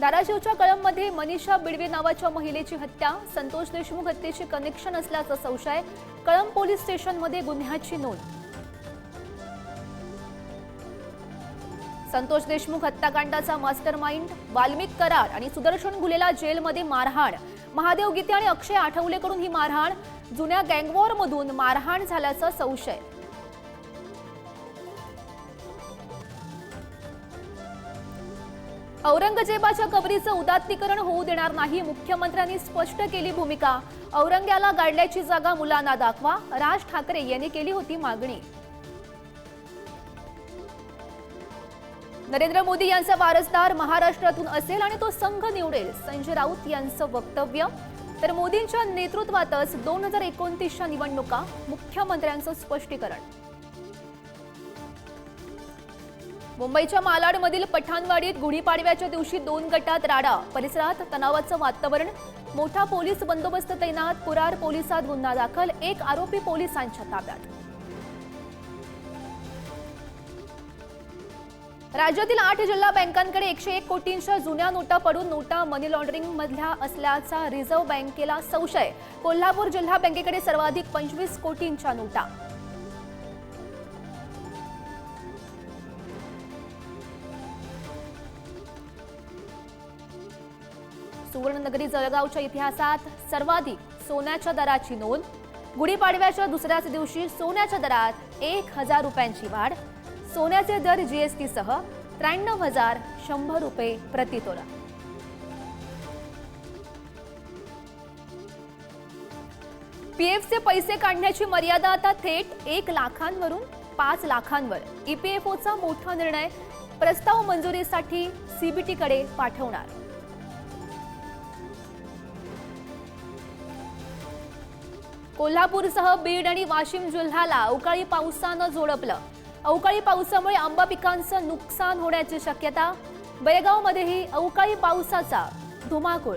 धाराशिवच्या कळंबमध्ये मनीषा बिडवे नावाच्या महिलेची हत्या संतोष देशमुख हत्येची कनेक्शन असल्याचा संशय कळंब पोलीस स्टेशनमध्ये गुन्ह्याची नोंद. संतोष देशमुख हत्याकांडाचा मास्टर माइंड वाल्मिक कराड आणि सुदर्शन गुलेला जेलमध्ये मारहाण. महादेव गीते आणि अक्षय आठवलेकडून ही मारहाण जुन्या गँगवॉरमधून मारहाण झाल्याचा संशय. औरंगजेबाच्या कबरीचं उदात्तीकरण होऊ देणार नाही मुख्यमंत्र्यांनी स्पष्ट केली भूमिका. औरंग्याला गाडल्याची जागा मुलांना दाखवा राज ठाकरे यांनी केली होती मागणी. नरेंद्र मोदी यांचा वारसदार महाराष्ट्रातून असेल आणि तो संघ निवडेल संजय राऊत यांचं वक्तव्य. तर मोदींच्या नेतृत्वातच दोन हजार एकोणतीसच्या निवडणुका मुख्यमंत्र्यांचं स्पष्टीकरण. मुंबईच्या मालाडमधील पठाणवाडीत गुढीपाडव्याच्या दिवशी दोन गटात राडा. परिसरात तणावाचं वातावरण मोठा पोलीस बंदोबस्त तैनात कुरार पोलिसात गुन्हा दाखल एक आरोपी पोलिसांच्या ताब्यात. राज्यातील आठ जिल्हा बँकांकडे एकशे एक कोटींच्या जुन्या नोटा पडून नोटा मनी लॉन्ड्रिंग मधल्या असल्याचा रिझर्व्ह बँकेला संशय. कोल्हापूर जिल्हा बँकेकडे सर्वाधिक पंचवीस कोटींच्या नोटा. सुवर्णनगरी जळगावच्या इतिहासात सर्वाधिक सोन्याच्या दराची नोंद. गुढीपाडव्याच्या दुसऱ्याच दिवशी सोन्याच्या दरात एक हजार रुपयांची वाढ. सोन्याचे दर जीएसटीसह त्र्याण्णव हजार शंभर रुपये प्रतितोला पीएफचे पैसे काढण्याची मर्यादा आता थेट एक लाखांवरून पाच लाखांवर. ईपीएफओचा मोठा निर्णय प्रस्ताव मंजुरीसाठी सीबीटीकडे पाठवणार. कोल्हापूरसह बीड आणि वाशिम जिल्ह्याला अवकाळी पावसानं झोडपलं. अवकाळी पावसामुळे आंबा पिकांचं नुकसान होण्याची शक्यता बेळगावमध्येही अवकाळी पावसाचा धुमाकूळ.